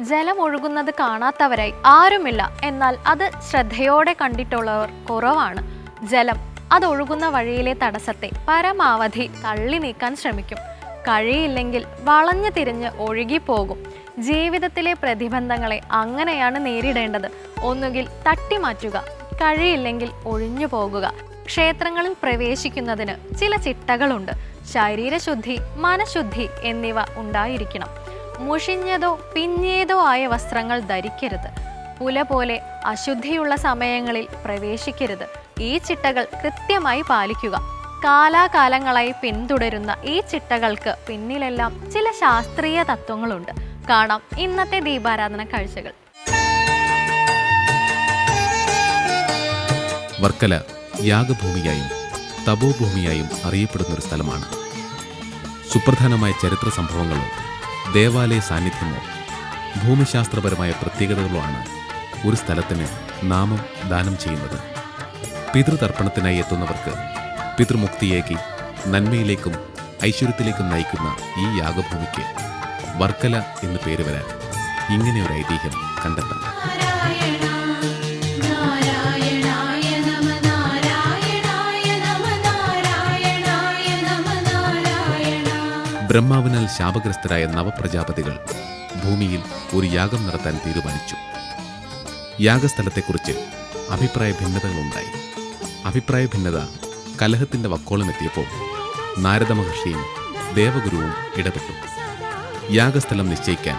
ജലം ഒഴുകുന്നത് കാണാത്തവരായി ആരുമില്ല. എന്നാൽ അത് ശ്രദ്ധയോടെ കണ്ടിട്ടുള്ളവർ കുറവാണ്. ജലം അതൊഴുകുന്ന വഴിയിലെ തടസ്സത്തെ പരമാവധി തള്ളി നീക്കാൻ ശ്രമിക്കും. കഴിയില്ലെങ്കിൽ വളഞ്ഞു തിരിഞ്ഞ് ഒഴുകിപ്പോകും. ജീവിതത്തിലെ പ്രതിബന്ധങ്ങളെ അങ്ങനെയാണ് നേരിടേണ്ടത്. ഒന്നുകിൽ തട്ടിമാറ്റുക കഴിയില്ലെങ്കിൽ ഒഴിഞ്ഞു പോകുക ക്ഷേത്രങ്ങളിൽ പ്രവേശിക്കുന്നതിന് ചില ചിട്ടകളുണ്ട്. ശരീരശുദ്ധി മനഃശുദ്ധി എന്നിവ ഉണ്ടായിരിക്കണം. മുഷിഞ്ഞതോ പിഞ്ഞേതോ ആയ വസ്ത്രങ്ങൾ ധരിക്കരുത്. പുല പോലെ അശുദ്ധിയുള്ള സമയങ്ങളിൽ പ്രവേശിക്കരുത്. ഈ ചിട്ടകൾ കൃത്യമായി പാലിക്കുക. കാലാകാലങ്ങളായി പിന്തുടരുന്ന ഈ ചിട്ടകൾക്ക് പിന്നിലെല്ലാം ചില ശാസ്ത്രീയ തത്വങ്ങളുണ്ട്. കാണാം ഇന്നത്തെ ദീപാരാധന കാഴ്ചകൾ. വർക്കല യാഗഭൂമിയായും തപോഭൂമിയായും അറിയപ്പെടുന്ന ഒരു സ്ഥലമാണ്. സുപ്രധാനമായ ചരിത്ര സംഭവങ്ങളോ ദേവാലയ സാന്നിധ്യമോ ഭൂമിശാസ്ത്രപരമായ പ്രത്യേകതകളോ ആണ് ഒരു സ്ഥലത്തിന് നാമം ദാനം ചെയ്യുന്നത്. പിതൃതർപ്പണത്തിനായി എത്തുന്നവർക്ക് പിതൃമുക്തിയേകി നന്മയിലേക്കും ഐശ്വര്യത്തിലേക്കും നയിക്കുന്ന ഈ യാഗഭൂമിക്ക് വർക്കല എന്ന് പേര് വരാൻ ഇങ്ങനെ ഒരു ഐതിഹ്യം കണ്ടെത്താം ബ്രഹ്മാവിനാൽ ശാപഗ്രസ്തരായ നവപ്രജാപതികൾ ഭൂമിയിൽ ഒരു യാഗം നടത്താൻ തീരുമാനിച്ചു. യാഗസ്ഥലത്തെക്കുറിച്ച് അഭിപ്രായ ഭിന്നതകളുണ്ടായി. അഭിപ്രായ ഭിന്നത കലഹത്തിന്റെ വക്കോളമെത്തിയപ്പോൾ നാരദ മഹർഷിയും ദേവഗുരുവും ഇടപെട്ടു. യാഗസ്ഥലം നിശ്ചയിക്കാൻ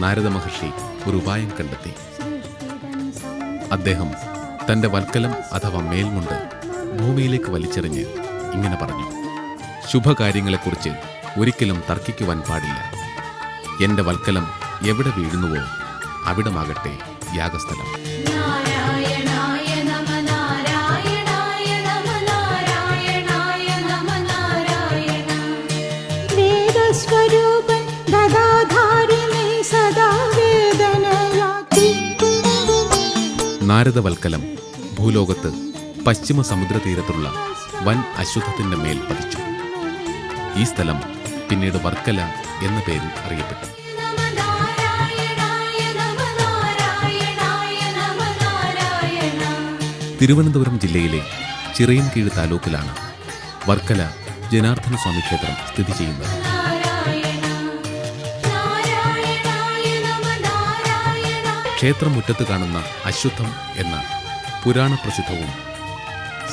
നാരദ മഹർഷി ഒരു ഉപായം കണ്ടെത്തി. അദ്ദേഹം തന്റെ വൽക്കലം അഥവാ മേൽമുണ്ട് ഭൂമിയിലേക്ക് വലിച്ചെറിഞ്ഞ് ഇങ്ങനെ പറഞ്ഞു. ശുഭകാര്യങ്ങളെക്കുറിച്ച് ഒരിക്കലും തർക്കിക്കുവാൻ പാടില്ല. എന്റെ വൽക്കലം എവിടെ വീഴുന്നുവോ അവിടമാകട്ടെ യാഗസ്ഥലം. നാരദവൽക്കലം ഭൂലോകത്ത് പശ്ചിമ സമുദ്ര തീരത്തുള്ള വൻ അശ്വത്ഥത്തിന്റെ മേൽ പതിച്ചു. ഈ സ്ഥലം പിന്നീട് വർക്കല എന്ന പേരിൽ അറിയപ്പെട്ടു. തിരുവനന്തപുരം ജില്ലയിലെ ചിറയൻകീഴ് താലൂക്കിലാണ് വർക്കല ജനാർദ്ദന സ്വാമി ക്ഷേത്രം സ്ഥിതി ചെയ്യുന്നത്. ക്ഷേത്രം മുറ്റത്ത് കാണുന്ന അശ്വത്ഥം എന്ന പുരാണപ്രസിദ്ധവും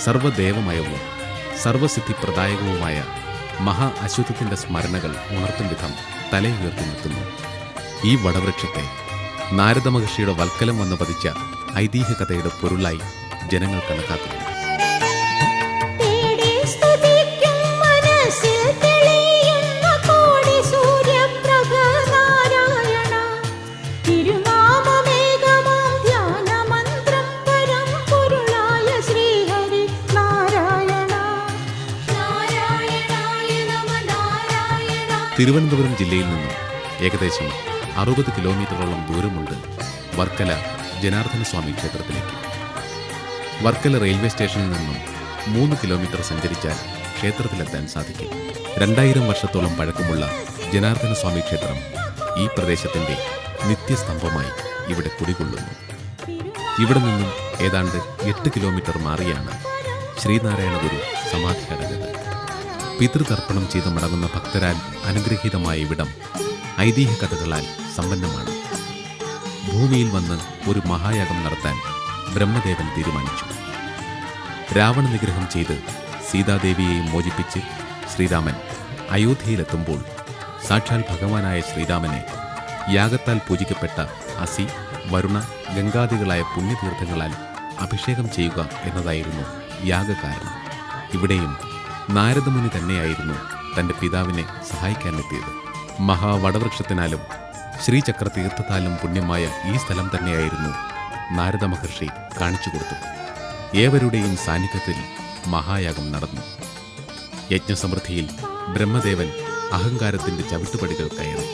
സർവദേവമയവും സർവസിദ്ധിപ്രദായകവുമായ മഹാ അശ്വത്വത്തിന്റെ സ്മരണകൾ ഉണർത്തും വിധം തലയുയർത്തി നിർത്തുന്നു. ഈ വടവൃക്ഷത്തെ നാരദ മഹർഷിയുടെ വൽക്കലം വന്ന് പതിച്ച ഐതിഹ്യകഥയുടെ പൊരുളായി ജനങ്ങൾ കണക്കാക്കുന്നു. തിരുവനന്തപുരം ജില്ലയിൽ നിന്നും ഏകദേശം അറുപത് കിലോമീറ്ററോളം ദൂരമുണ്ട് വർക്കല ജനാർദ്ദന സ്വാമി ക്ഷേത്രത്തിലേക്ക്. വർക്കല റെയിൽവേ സ്റ്റേഷനിൽ നിന്നും മൂന്ന് കിലോമീറ്റർ സഞ്ചരിച്ചാൽ ക്ഷേത്രത്തിലെത്താൻ സാധിക്കും. രണ്ടായിരം വർഷത്തോളം പഴക്കമുള്ള ജനാർദ്ദന സ്വാമി ക്ഷേത്രം ഈ പ്രദേശത്തിന്റെ നിത്യസ്തംഭമായി ഇവിടെ കുടികൊള്ളുന്നു. ഇവിടെ നിന്നും ഏതാണ്ട് എട്ട് കിലോമീറ്റർ മാറിയാണ് ശ്രീനാരായണ ഗുരു സമാധി അടഞ്ഞത് പിതൃതർപ്പണം ചെയ്ത് മടങ്ങുന്ന ഭക്തരാൽ അനുഗ്രഹീതമായ ഇവിടം ഐതിഹ്യ കഥകളാൽ സമ്പന്നമാണ്. ഭൂമിയിൽ വന്ന് ഒരു മഹായാഗം നടത്താൻ ബ്രഹ്മദേവൻ തീരുമാനിച്ചു. രാവണ നിഗ്രഹം ചെയ്ത് സീതാദേവിയെയും മോചിപ്പിച്ച് ശ്രീരാമൻ അയോധ്യയിലെത്തുമ്പോൾ സാക്ഷാൽ ഭഗവാനായ ശ്രീരാമനെ യാഗത്താൽ പൂജിക്കപ്പെട്ട അസി വരുണ ഗംഗാദികളായ പുണ്യതീർത്ഥങ്ങളാൽ അഭിഷേകം ചെയ്യുക എന്നതായിരുന്നു യാഗകാരണം. ഇവിടെയും നാരദമുനി തന്നെയായിരുന്നു തന്റെ പിതാവിനെ സഹായിക്കാനെത്തിയത്. മഹാവടവൃക്ഷത്തിനാലും ശ്രീചക്ര തീർത്ഥത്താലും പുണ്യമായ ഈ സ്ഥലം തന്നെയായിരുന്നു നാരദ മഹർഷി കാണിച്ചു കൊടുത്തു ഏവരുടെയും സാന്നിധ്യത്തിൽ മഹായാഗം നടന്നു. യജ്ഞസമൃദ്ധിയിൽ ബ്രഹ്മദേവൻ അഹങ്കാരത്തിന്റെ ചവിട്ടുപടികൾ കയറി.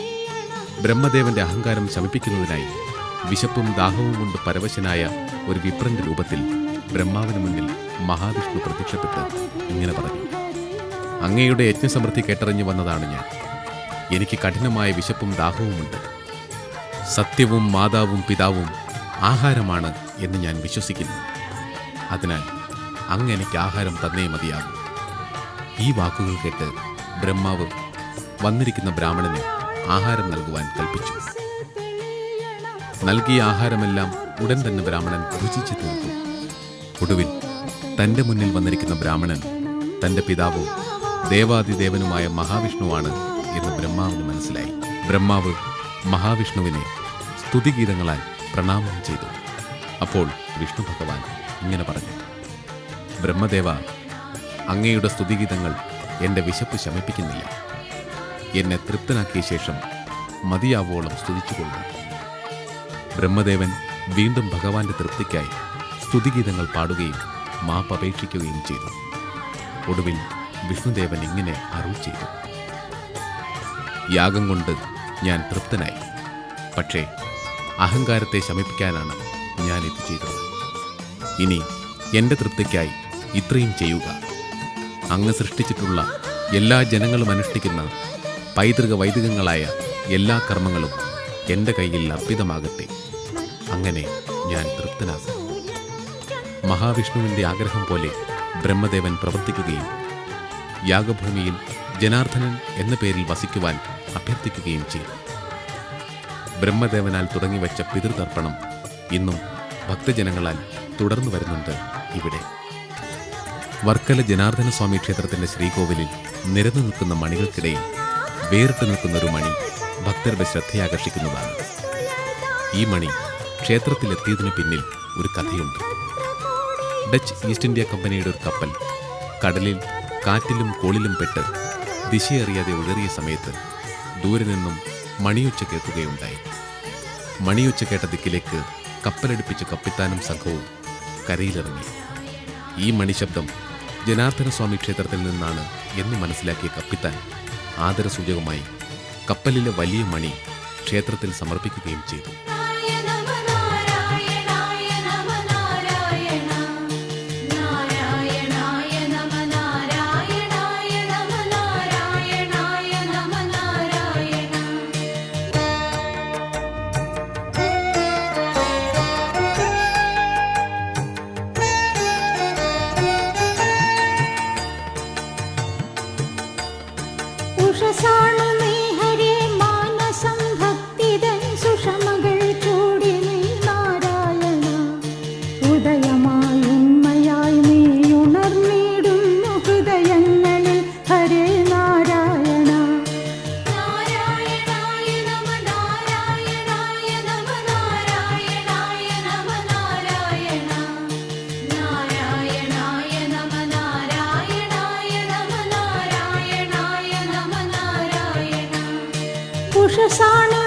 ബ്രഹ്മദേവന്റെ അഹങ്കാരം ശമിപ്പിക്കുന്നതിനായി വിശപ്പും ദാഹവും കൊണ്ട് പരവശനായ ഒരു വിപ്രന്റെ രൂപത്തിൽ ബ്രഹ്മാവിന് മുന്നിൽ മഹാവിഷ്ണു പ്രത്യക്ഷപ്പെട്ട് ഇങ്ങനെ പറഞ്ഞു. അങ്ങയുടെ യജ്ഞസമൃദ്ധി കേട്ടറിഞ്ഞു വന്നതാണ് ഞാൻ. എനിക്ക് കഠിനമായ വിശപ്പും ദാഹവുമുണ്ട് സത്യവും മാതാവും പിതാവും ആഹാരമാണ് എന്ന് ഞാൻ വിശ്വസിക്കുന്നു. അതിനാൽ അങ്ങ് എനിക്ക് ആഹാരം തന്നേ മതിയാകും. ഈ വാക്കുകൾ കേട്ട് ബ്രഹ്മാവ് വന്നിരിക്കുന്ന ബ്രാഹ്മണന് ആഹാരം നൽകുവാൻ കൽപ്പിച്ചു. നൽകിയ ആഹാരമെല്ലാം ഉടൻ തന്നെ ബ്രാഹ്മണൻ രുചിച്ചു തീർത്തു. ഒടുവിൽ തന്റെ മുന്നിൽ വന്നിരിക്കുന്ന ബ്രാഹ്മണൻ തന്റെ പിതാവും ദേവാദിദേവനുമായ മഹാവിഷ്ണുവാണ് എന്ന് ബ്രഹ്മാവിന് മനസ്സിലായി. ബ്രഹ്മാവ് മഹാവിഷ്ണുവിനെ സ്തുതിഗീതങ്ങളാൽ പ്രണാമം ചെയ്തു. അപ്പോൾ വിഷ്ണു ഭഗവാൻ ഇങ്ങനെ പറഞ്ഞു. ബ്രഹ്മദേവ അങ്ങയുടെ സ്തുതിഗീതങ്ങൾ എന്റെ വിശപ്പ് ശമിപ്പിക്കുന്നില്ല. എന്നെ തൃപ്തനാക്കിയ ശേഷം മതിയാവോളം സ്തുതിച്ചുകൊള്ളു. ബ്രഹ്മദേവൻ വീണ്ടും ഭഗവാന്റെ തൃപ്തിക്കായി സ്തുതിഗീതങ്ങൾ പാടുകയും മാപ്പപേക്ഷിക്കുകയും ചെയ്തു. ഒടുവിൽ വിഷ്ണുദേവൻ ഇങ്ങനെ അരുൾ ചെയ്തു. യാഗം കൊണ്ട് ഞാൻ തൃപ്തനായി. പക്ഷേ അഹങ്കാരത്തെ ശമിപ്പിക്കാനാണ് ഞാൻ ഇത് ചെയ്തത്. ഇനി എന്റെ തൃപ്തിക്കായി ഇത്രയും ചെയ്യുക. അങ്ങ് സൃഷ്ടിച്ചിട്ടുള്ള എല്ലാ ജനങ്ങളും അനുഷ്ഠിക്കുന്ന പൈതൃക വൈദികങ്ങളായ എല്ലാ കർമ്മങ്ങളും എന്റെ കയ്യിൽ അർപ്പിതമാകട്ടെ. അങ്ങനെ ഞാൻ തൃപ്തനാകും. മഹാവിഷ്ണുവിന്റെ ആഗ്രഹം പോലെ ബ്രഹ്മദേവൻ പ്രവർത്തിക്കുകയും യാഗഭൂമിയിൽ ജനാർദ്ദനൻ എന്ന പേരിൽ വസിക്കുവാൻ അഭ്യർത്ഥിക്കുകയും ചെയ്തു. ബ്രഹ്മദേവനാൽ തുടങ്ങിവെച്ച പിതൃതർപ്പണം ഇന്നും ഭക്തജനങ്ങളാൽ തുടർന്നു വരുന്നുണ്ട് ഇവിടെ. വർക്കല ജനാർദ്ദന സ്വാമി ക്ഷേത്രത്തിന്റെ ശ്രീകോവിലിൽ നിരന്നു നിൽക്കുന്ന മണികൾക്കിടയിൽ വേറിട്ട് നിൽക്കുന്ന ഒരു മണി ഭക്തരുടെ ശ്രദ്ധയാകർഷിക്കുന്നതാണ്. ഈ മണി ക്ഷേത്രത്തിലെത്തിയതിനു പിന്നിൽ ഒരു കഥയുണ്ട്. ഡച്ച് ഈസ്റ്റ് ഇന്ത്യ കമ്പനിയുടെ ഒരു കപ്പൽ കടലിൽ കാറ്റിലും കോളിലും പെട്ട് ദിശയറിയാതെ ഉഴറിയ സമയത്ത് ദൂരെ നിന്നും മണിയൊച്ച കേൾക്കുകയുണ്ടായി. മണിയൊച്ച കേട്ട ദിക്കിലേക്ക് കപ്പലടുപ്പിച്ച കപ്പിത്താനും സംഘവും കരയിലിറങ്ങി. ഈ മണിശബ്ദം ജനാർദ്ദന സ്വാമി ക്ഷേത്രത്തിൽ നിന്നാണ് എന്ന് മനസ്സിലാക്കിയ കപ്പിത്താൻ ആദരസൂചകമായി കപ്പലിലെ വലിയ മണി ക്ഷേത്രത്തിൽ സമർപ്പിക്കുകയും ചെയ്തു. சாண சாணி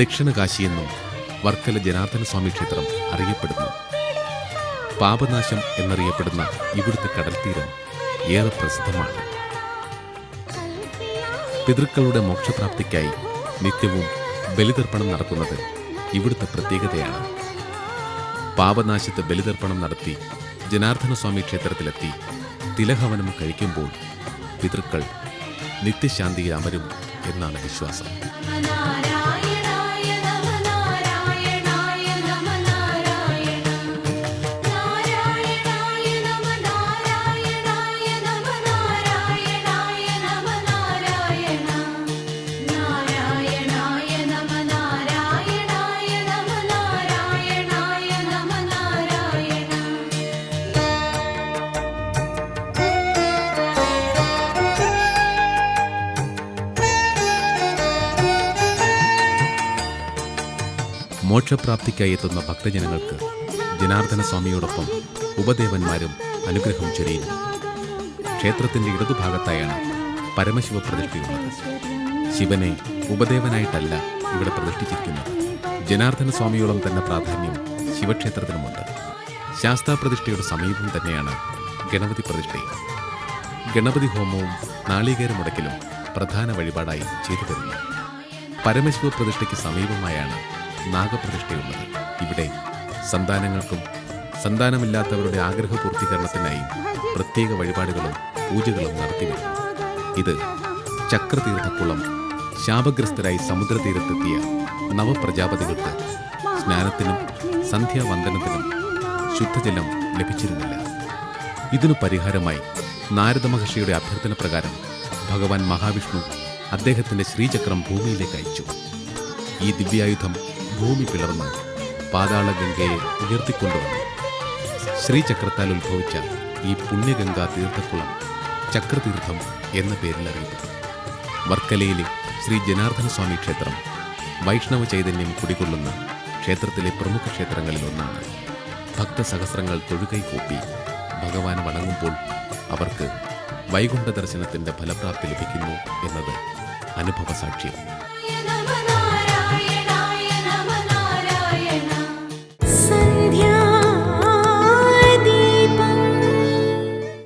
ദക്ഷിണകാശി എന്നും വർക്കല ജനാർദ്ദന സ്വാമി ക്ഷേത്രം അറിയപ്പെടുന്നു. പാപനാശം എന്നറിയപ്പെടുന്ന ഇവിടുത്തെ കടൽത്തീരം ഏറെ പ്രസിദ്ധമാണ്. പിതൃക്കളുടെ മോക്ഷപ്രാപ്തിക്കായി നിത്യവും ബലിതർപ്പണം നടത്തുന്നത് ഇവിടുത്തെ പ്രത്യേകതയാണ്. പാപനാശത്തെ ബലിതർപ്പണം നടത്തി ജനാർദ്ദന സ്വാമി ക്ഷേത്രത്തിലെത്തി തിലഹവനം കഴിക്കുമ്പോൾ പിതൃക്കൾ നിത്യശാന്തിയിൽ അമരും എന്നാണ് വിശ്വാസം. മോക്ഷപ്രാപ്തിക്കായി എത്തുന്ന ഭക്തജനങ്ങൾക്ക് ജനാർദ്ദന സ്വാമിയോടൊപ്പം ഉപദേവന്മാരും അനുഗ്രഹം ചൊരിയുന്നു. ക്ഷേത്രത്തിന്റെ ഇടതുഭാഗത്തായാണ് പരമശിവ പ്രതിഷ്ഠയുള്ളത് ശിവനെ ഉപദേവനായിട്ടല്ല ഇവിടെ പ്രതിഷ്ഠിച്ചിരിക്കുന്നത്. ജനാർദ്ദന സ്വാമിയോളം തന്നെ പ്രാധാന്യം ശിവക്ഷേത്രത്തിനുമുണ്ട്. ശാസ്താപ്രതിഷ്ഠയുടെ സമീപം തന്നെയാണ് ഗണപതി പ്രതിഷ്ഠയും ഗണപതി ഹോമവും നാളികേരമുടക്കിലും പ്രധാന വഴിപാടായി ചെയ്തു വരുന്നു പരമശിവ പ്രതിഷ്ഠയ്ക്ക് സമീപമായാണ് നാഗപ്രതിഷ്ഠയുള്ളത്. ഇവിടെ സന്താനങ്ങൾക്കും സന്താനമില്ലാത്തവരുടെ ആഗ്രഹ പൂർത്തീകരണത്തിനായി പ്രത്യേക വഴിപാടുകളും പൂജകളും നടത്തിവരുന്നു ഇത് ചക്രതീർത്ഥക്കുളം ശാപഗ്രസ്തരായി സമുദ്രതീരത്തെത്തിയ നവപ്രജാപതികൾക്ക് സ്നാനത്തിനും സന്ധ്യാവന്ദനത്തിനും ശുദ്ധജലം ലഭിച്ചിരുന്നില്ല. ഇതിനു പരിഹാരമായി നാരദ മഹർഷിയുടെ അഭ്യർത്ഥന പ്രകാരം ഭഗവാൻ മഹാവിഷ്ണു അദ്ദേഹത്തിന്റെ ശ്രീചക്രം ഭൂമിയിലേക്ക് അയച്ചു. ഈ ദിവ്യായുധം ഭൂമി പിളർന്ന് പാതാള ഗംഗയെ ഉയർത്തിക്കൊണ്ടുവന്നു. ശ്രീചക്രത്താൽ ഉത്ഭവിച്ച ഈ പുണ്യഗംഗാ തീർത്ഥക്കുളം ചക്രതീർത്ഥം എന്ന പേരിൽ അറിയപ്പെട്ടു. വർക്കലയിലെ ശ്രീ ജനാർദ്ദന സ്വാമി ക്ഷേത്രം വൈഷ്ണവ ചൈതന്യം കുടികൊള്ളുന്ന ക്ഷേത്രത്തിലെ പ്രമുഖ ക്ഷേത്രങ്ങളിൽ ഒന്നാണ്. ഭക്തസഹസ്രങ്ങൾ തൊഴുകൈ കൂപ്പി ഭഗവാൻ വണങ്ങുമ്പോൾ അവർക്ക് വൈകുണ്ഠ ദർശനത്തിന്റെ ഫലപ്രാപ്തി ലഭിക്കുന്നു എന്നത് അനുഭവ സാക്ഷ്യം